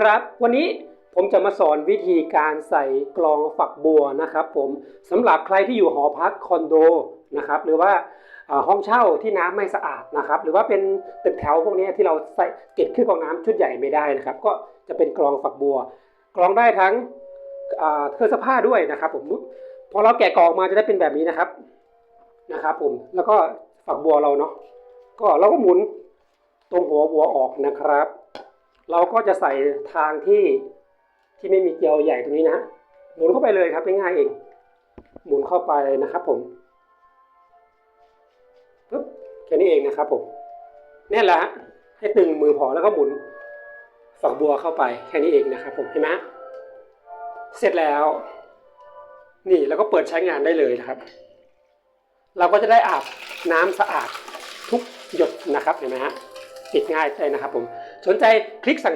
ครับ วันนี้ผมจะมาสอนวิธีการใส่กลองฝักบัวนะครับผมสำหรับใครที่อยู่หอพักคอนโดนะครับหรือว่าห้องเช่าที่น้ำไม่สะอาดนะครับ หรือว่าเป็นตึกแถวพวกนี้ที่เราใส่เก็บเครื่องกรองน้ำชุดใหญ่ไม่ได้นะครับ ก็จะเป็นกลองฝักบัว กรองได้ทั้งเครื่องซักผ้าด้วยนะครับ ผมพอเราแกะกรองมาจะได้เป็นแบบนี้นะครับนะครับ ผมแล้วก็ฝักบัวเราเนาะก็เราก็หมุนตรงหัวบัวออกนะครับ เราก็จะใส่ทางที่ที่ไม่มีเกลียวใหญ่ตรงนี้นะฮะหมุนเข้าไปเลยครับง่ายๆเอง หมุนเข้าไปนะครับผมปึ๊บแค่นี้เองนะครับผมนี่แหละให้ตึงมือพอแล้วก็หมุนฝักบัวเข้าไปแค่นี้เองนะครับผมเห็นไหมฮะเสร็จแล้ว นี่แล้วก็เปิดใช้งานได้เลยนะครับ เราก็จะได้อาบน้ำสะอาดทุกหยดนะครับเห็นไหมฮะ ติดง่ายเลยนะครับผมสนใจคลิกสั่ง